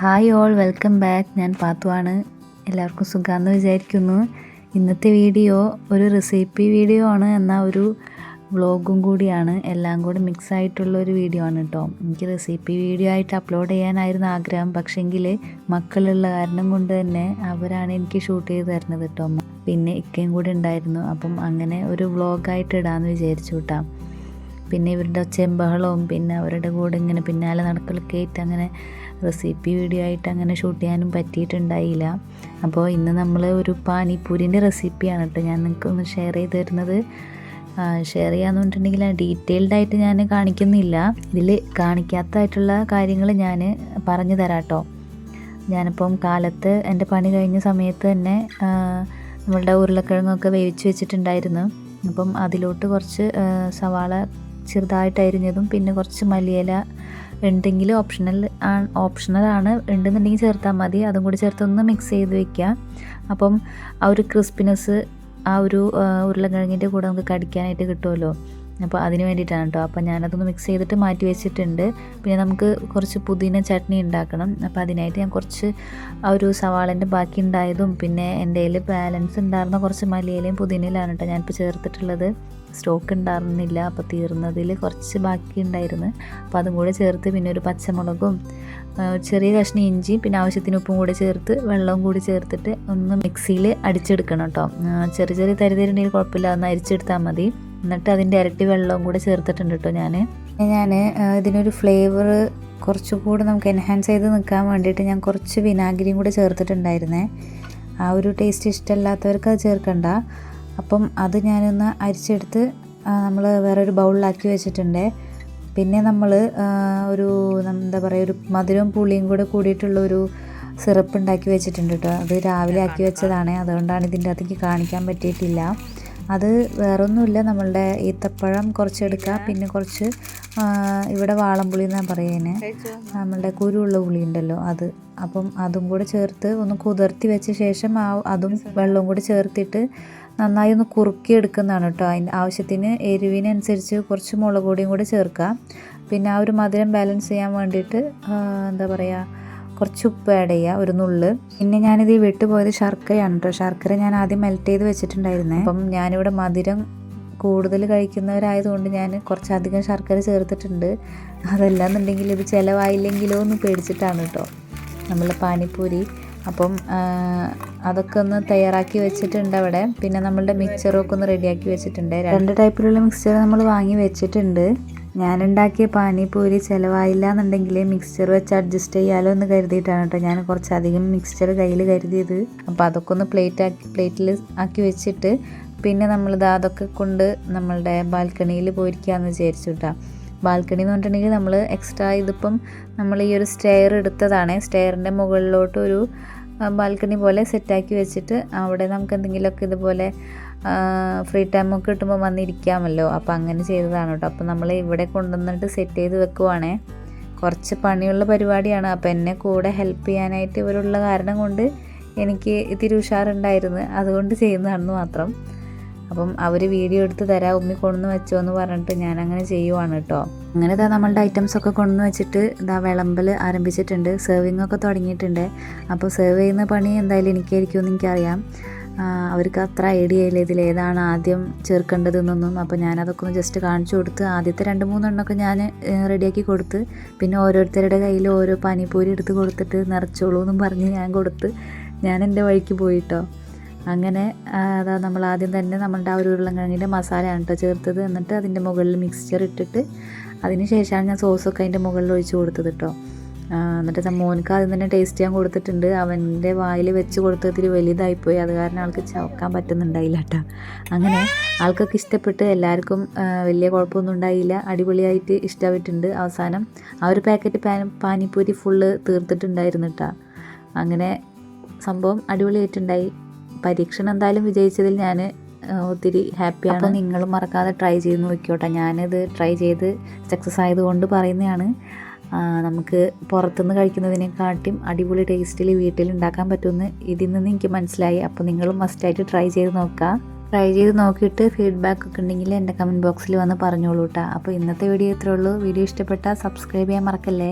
Hi all welcome back ഞാൻ പാത്തുവാണ്. എല്ലാവർക്കും സുഖമാണെന്ന് വിചാരിക്കുന്നു. ഇന്നത്തെ വീഡിയോ ഒരു റെസിപ്പി വീഡിയോ ആണ്. എന്നാൽ ഒരു വ്ളോഗും കൂടിയാണ്. എല്ലാം കൂടി മിക്സ് ആയിട്ടുള്ള ഒരു വീഡിയോ ആണ് കേട്ടോ എനിക്ക് റെസിപ്പി വീഡിയോ ആയിട്ട് അപ്ലോഡ് ചെയ്യാനായിരുന്നു ആഗ്രഹം. പക്ഷേങ്കിൽ മക്കളുള്ള കാരണം കൊണ്ട് തന്നെ അവരാണ് എനിക്ക് ഷൂട്ട് ചെയ്ത് തരുന്നത് കേട്ടോ പിന്നെ ഇക്കയും കൂടി ഉണ്ടായിരുന്നു. അപ്പം അങ്ങനെ ഒരു വ്ളോഗായിട്ട് ഇടാമെന്ന് വിചാരിച്ചു കേട്ടോ പിന്നെ ഇവരുടെ ചെമ്പഹളവും പിന്നെ അവരുടെ കൂടെ ഇങ്ങനെ പിന്നാലെ നടക്കലൊക്കെ ആയിട്ട് അങ്ങനെ റെസിപ്പി വീഡിയോ ആയിട്ട് അങ്ങനെ ഷൂട്ട് ചെയ്യാനും പറ്റിയിട്ടുണ്ടായില്ല. അപ്പോൾ ഇന്ന് നമ്മൾ ഒരു പാനിപ്പൂരിന്റെ റെസിപ്പിയാണ് കേട്ടോ. ഞാൻ നിങ്ങൾക്കൊന്ന് ഷെയർ ചെയ്ത് തരുന്നത്. ഷെയർ ചെയ്യാന്ന് പറഞ്ഞിട്ടുണ്ടെങ്കിൽ ഡീറ്റെയിൽഡ് ആയിട്ട് ഞാൻ കാണിക്കുന്നില്ല. ഇതിൽ കാണിക്കാത്തതായിട്ടുള്ള കാര്യങ്ങൾ ഞാൻ പറഞ്ഞു തരാം കേട്ടോ. ഞാനിപ്പം കാലത്ത് എന്റെ പണി കഴിഞ്ഞ സമയത്ത് തന്നെ നമ്മളുടെ ഉരുളക്കിഴങ്ങൊക്കെ വേവിച്ച് വെച്ചിട്ടുണ്ടായിരുന്നു. അപ്പം അതിലോട്ട് കുറച്ച് സവാള ചെറുതായിട്ട് അരിഞ്ഞതും പിന്നെ കുറച്ച് മല്ലിയില ഉണ്ടെങ്കിൽ ഓപ്ഷണൽ ഓപ്ഷണലാണ് ഉണ്ടെന്നുണ്ടെങ്കിൽ ചേർത്താൽ മതി. അതും കൂടി ചേർത്തൊന്ന് മിക്സ് ചെയ്ത് വെക്കുക അപ്പം ആ ഒരു ക്രിസ്പിനെസ് ആ ഒരു ഉരുളക്കിഴങ്ങിന്റെ കൂടെ നമുക്ക് കടിക്കാനായിട്ട് കിട്ടുമല്ലോ അപ്പോൾ അതിന് വേണ്ടിയിട്ടാണ് കേട്ടോ. അപ്പോൾ ഞാനതൊന്ന് മിക്സ് ചെയ്തിട്ട് മാറ്റി വെച്ചിട്ടുണ്ട്. പിന്നെ നമുക്ക് കുറച്ച് പുതിന ചട്നി ഉണ്ടാക്കണം. അപ്പോൾ അതിനായിട്ട് ഞാൻ കുറച്ച് ആ ഒരു സവാളന്റെ ബാക്കി ഉണ്ടായതും പിന്നെ എന്റെ കയ്യിൽ ബാലൻസ് ഉണ്ടായിരുന്ന കുറച്ച് മല്ലിയിലയും പുതിനയിലാണ് കേട്ടോ ഞാനിപ്പോൾ ചേർത്തിട്ടുള്ളത്. സ്റ്റോക്ക് ഉണ്ടായിരുന്നില്ല അപ്പോൾ തീർന്നതിൽ കുറച്ച് ബാക്കി ഉണ്ടായിരുന്നു. അപ്പോൾ അതും കൂടെ ചേർത്ത് പിന്നെ ഒരു പച്ചമുളകും ചെറിയ കഷ്ണം ഇഞ്ചിയും പിന്നെ ആവശ്യത്തിന് ഉപ്പും കൂടെ ചേർത്ത് വെള്ളവും കൂടി ചേർത്തിട്ട് ഒന്ന് മിക്സിയിൽ അടിച്ചെടുക്കണം കേട്ടോ. ചെറിയ ചെറിയ തരിതരുണ്ടെങ്കിൽ കുഴപ്പമില്ല ഒന്ന് അരിച്ചെടുത്താൽ മതി. എന്നിട്ട് അതിന്റെ ഇരട്ടി വെള്ളവും കൂടെ ചേർത്തിട്ടുണ്ട് കേട്ടോ ഞാൻ ഞാൻ ഇതിനൊരു ഫ്ലേവർ കുറച്ചുകൂടെ നമുക്ക് എൻഹാൻസ് ചെയ്ത് നിൽക്കാൻ വേണ്ടിയിട്ട് ഞാൻ കുറച്ച് വിനാഗിരിയും കൂടെ ചേർത്തിട്ടുണ്ടായിരുന്നേ. ആ ഒരു ടേസ്റ്റ് ഇഷ്ടമല്ലാത്തവർക്ക് അത് ചേർക്കണ്ട. അപ്പം അത് ഞാനൊന്ന് അരിച്ചെടുത്ത് നമ്മൾ വേറൊരു ബൗളിലാക്കി വെച്ചിട്ടുണ്ട്. പിന്നെ നമ്മൾ ഒരു എന്താ പറയുക ഒരു മധുരവും പുളിയും കൂടെ കൂടിയിട്ടുള്ള ഒരു സിറപ്പ് ഉണ്ടാക്കി വെച്ചിട്ടുണ്ട് കേട്ടോ. അത് രാവിലെ ആക്കി വെച്ചതാണ്. അതുകൊണ്ടാണ് ഇതിന്റെ അകത്തേക്ക് കാണിക്കാൻ പറ്റിയിട്ടില്ല. അത് വേറൊന്നുമില്ല. നമ്മളുടെ ഈത്തപ്പഴം കുറച്ച് എടുക്കുക പിന്നെ കുറച്ച് ഇവിടെ വാളംപുളി എന്നാണ് പറയുന്നത് നമ്മളുടെ കുരുള്ള പുളി ഉണ്ടല്ലോ അത്. അപ്പം അതും കൂടെ ചേർത്ത് ഒന്ന് കുതിർത്തി വെച്ച ശേഷം ആ അതും വെള്ളവും കൂടി ചേർത്തിട്ട് നന്നായി ഒന്ന് കുറുക്കി എടുക്കുന്നതാണ് കേട്ടോ. അതിന്റെ ആവശ്യത്തിന് എരിവിനനുസരിച്ച് കുറച്ച് മുളക് പൊടിയും കൂടി ചേർക്കുക പിന്നെ ആ ഒരു മധുരം ബാലൻസ് ചെയ്യാൻ വേണ്ടിയിട്ട് എന്താ പറയുക കുറച്ച് ഉപ്പ് ആഡ് ചെയ്യുക ഒരു നുള്ള്. പിന്നെ ഞാനിത് വിട്ടുപോയത് ശർക്കരയാണ് കേട്ടോ ശർക്കര ഞാൻ ആദ്യം മെൽറ്റ് ചെയ്ത് വെച്ചിട്ടുണ്ടായിരുന്നേ. അപ്പം ഞാനിവിടെ മധുരം കൂടുതൽ കഴിക്കുന്നവരായതുകൊണ്ട് ഞാൻ കുറച്ചധികം ശർക്കര ചേർത്തിട്ടുണ്ട്. അതല്ലാന്നുണ്ടെങ്കിൽ ഇത് ചിലവായില്ലെങ്കിലോ എന്ന് പേടിച്ചിട്ടാണ് കേട്ടോ നമ്മൾ പാനിപ്പൂരി. അപ്പം അതൊക്കെ ഒന്ന് തയ്യാറാക്കി വെച്ചിട്ടുണ്ട് അവിടെ. പിന്നെ നമ്മളുടെ മിക്സറൊക്കെ ഒന്ന് റെഡിയാക്കി വെച്ചിട്ടുണ്ട്. രണ്ട് ടൈപ്പിലുള്ള മിക്സ്ചർ നമ്മൾ വാങ്ങി വെച്ചിട്ടുണ്ട്. ഞാനുണ്ടാക്കിയ പാനിപ്പൂരി ചിലവായില്ല എന്നുണ്ടെങ്കിൽ മിക്സ്ചർ വെച്ച് അഡ്ജസ്റ്റ് ചെയ്യാലോ എന്ന് കരുതിയിട്ടാണ് കേട്ടോ ഞാൻ കുറച്ചധികം മിക്സ്ചർ കയ്യിൽ കരുതിയത്. അപ്പോൾ അതൊക്കെ ഒന്ന് പ്ലേറ്റ് ആക്കി പ്ലേറ്റിൽ ആക്കി വെച്ചിട്ട് പിന്നെ നമ്മളിത് അതൊക്കെ കൊണ്ട് നമ്മളുടെ ബാൽക്കണിയിൽ പോയിരിക്കാമെന്ന് വിചാരിച്ചു കേട്ടോ ബാൽക്കണി എന്ന് പറഞ്ഞിട്ടുണ്ടെങ്കിൽ നമ്മൾ എക്സ്ട്രാ ഇതിപ്പം നമ്മൾ ഈ ഒരു സ്റ്റെയർ എടുത്തതാണ്. സ്റ്റെയറിന്റെ മുകളിലോട്ട് ഒരു ബാൽക്കണി പോലെ സെറ്റാക്കി വെച്ചിട്ട് അവിടെ നമുക്ക് എന്തെങ്കിലുമൊക്കെ ഇതുപോലെ ഫ്രീ ടൈം ഒക്കെ കിട്ടുമ്പോൾ വന്നിരിക്കാമല്ലോ. അപ്പോൾ അങ്ങനെ ചെയ്തതാണ് കേട്ടോ. അപ്പോൾ നമ്മൾ ഇവിടെ കൊണ്ടുവന്നിട്ട് സെറ്റ് ചെയ്ത് വെക്കുവാണേ. കുറച്ച് പണിയുള്ള പരിപാടിയാണ്. അപ്പോൾ എന്നെ കൂടെ ഹെൽപ്പ് ചെയ്യാനായിട്ട് ഇവരുള്ള കാരണം കൊണ്ട് എനിക്ക് ഇത്തിരി ഉഷാറുണ്ടായിരുന്നു. അതുകൊണ്ട് ചെയ്യുന്നതാണെന്ന് മാത്രം. അപ്പം അവർ വീഡിയോ എടുത്ത് തരാം. ഉമ്മി കൊണ്ടുവന്ന് വെച്ചോ എന്ന് പറഞ്ഞിട്ട് ഞാൻ അങ്ങനെ ചെയ്യുവാണ് കേട്ടോ. അങ്ങനെ ഇതാ നമ്മളുടെ ഐറ്റംസ് ഒക്കെ കൊണ്ടുവന്ന് വെച്ചിട്ട് ഇതാ വിളമ്പൽ ആരംഭിച്ചിട്ടുണ്ട്. സെർവിങ് ഒക്കെ തുടങ്ങിയിട്ടുണ്ട്. അപ്പോൾ സെർവ് ചെയ്യുന്ന പണി എന്തായാലും എനിക്കായിരിക്കും എന്ന് എനിക്കറിയാം. അവർക്ക് അത്ര ഐഡിയ ഇല്ല ഇതിൽ ഏതാണ് ആദ്യം ചേർക്കേണ്ടതെന്നൊന്നും. അപ്പോൾ ഞാനതൊക്കെ ഒന്ന് ജസ്റ്റ് കാണിച്ചു കൊടുത്ത് ആദ്യത്തെ രണ്ട് മൂന്നെണ്ണമൊക്കെ ഞാൻ റെഡിയാക്കി കൊടുത്ത് പിന്നെ ഓരോരുത്തരുടെ കയ്യിൽ ഓരോ പാനിപ്പൂരി എടുത്ത് കൊടുത്തിട്ട് നിറച്ചോളൂ എന്നും പറഞ്ഞ് ഞാൻ കൊടുത്ത് ഞാൻ എന്റെ വഴിക്ക് പോയിട്ടോ. അങ്ങനെ അതാ നമ്മൾ ആദ്യം തന്നെ നമ്മളുടെ ആ ഒരു ഉരുളങ്കിഴങ്ങിന്റെ മസാലയാണ് കേട്ടോ ചേർത്തത്. എന്നിട്ട് അതിന്റെ മുകളിൽ മിക്സ്ചർ ഇട്ടിട്ട് അതിന് ശേഷമാണ് ഞാൻ സോസൊക്കെ അതിന്റെ മുകളിൽ ഒഴിച്ച് കൊടുത്തത് കേട്ടോ എന്നിട്ട് മോനക്ക് ആദ്യം തന്നെ ടേസ്റ്റ് ചെയ്യാൻ കൊടുത്തിട്ടുണ്ട്. അവന്റെ വായിൽ വെച്ച് കൊടുത്തതിൽ വലുതായിപ്പോയി. അത് കാരണം ആൾക്ക് ചവക്കാൻ പറ്റുന്നുണ്ടായില്ല കേട്ടോ അങ്ങനെ ആൾക്കൊക്കെ ഇഷ്ടപ്പെട്ട് എല്ലാവർക്കും വലിയ കുഴപ്പമൊന്നും ഉണ്ടായില്ല. അടിപൊളിയായിട്ട് ഇഷ്ടമായിട്ടുണ്ട് അവസാനം. ആ ഒരു പാക്കറ്റ് പാനിപ്പൂരി ഫുള്ള് തീർത്തിട്ടുണ്ടായിരുന്നു കേട്ടോ അങ്ങനെ സംഭവം അടിപൊളിയായിട്ടുണ്ടായി. പരീക്ഷണം എന്തായാലും വിജയിച്ചതിൽ ഞാൻ ഒത്തിരി ഹാപ്പിയാണ് അപ്പോൾ നിങ്ങളും മറക്കാതെ ട്രൈ ചെയ്ത് നോക്കിയോട്ടെ ഞാനിത് ട്രൈ ചെയ്ത് സക്സസ് ആയതുകൊണ്ട് പറയുന്നതാണ്. നമുക്ക് പുറത്തുനിന്ന് കഴിക്കുന്നതിനെക്കാട്ടും അടിപൊളി ടേസ്റ്റിൽ വീട്ടിൽ ഉണ്ടാക്കാൻ പറ്റുമെന്ന് ഇതിൽ നിന്ന് എനിക്ക് മനസ്സിലായി. അപ്പോൾ നിങ്ങളും മസ്റ്റായിട്ട് ട്രൈ ചെയ്ത് നോക്കുക ട്രൈ ചെയ്ത് നോക്കിയിട്ട് ഫീഡ്ബാക്ക് ഒക്കെ ഉണ്ടെങ്കിൽ എന്റെ കമന്റ് ബോക്സിൽ വന്ന് പറഞ്ഞോളൂ കേട്ടോ അപ്പോൾ ഇന്നത്തെ വീഡിയോ ഇത്രേ ഉള്ളൂ. വീഡിയോ ഇഷ്ടപ്പെട്ടാൽ സബ്സ്ക്രൈബ് ചെയ്യാൻ മറക്കല്ലേ?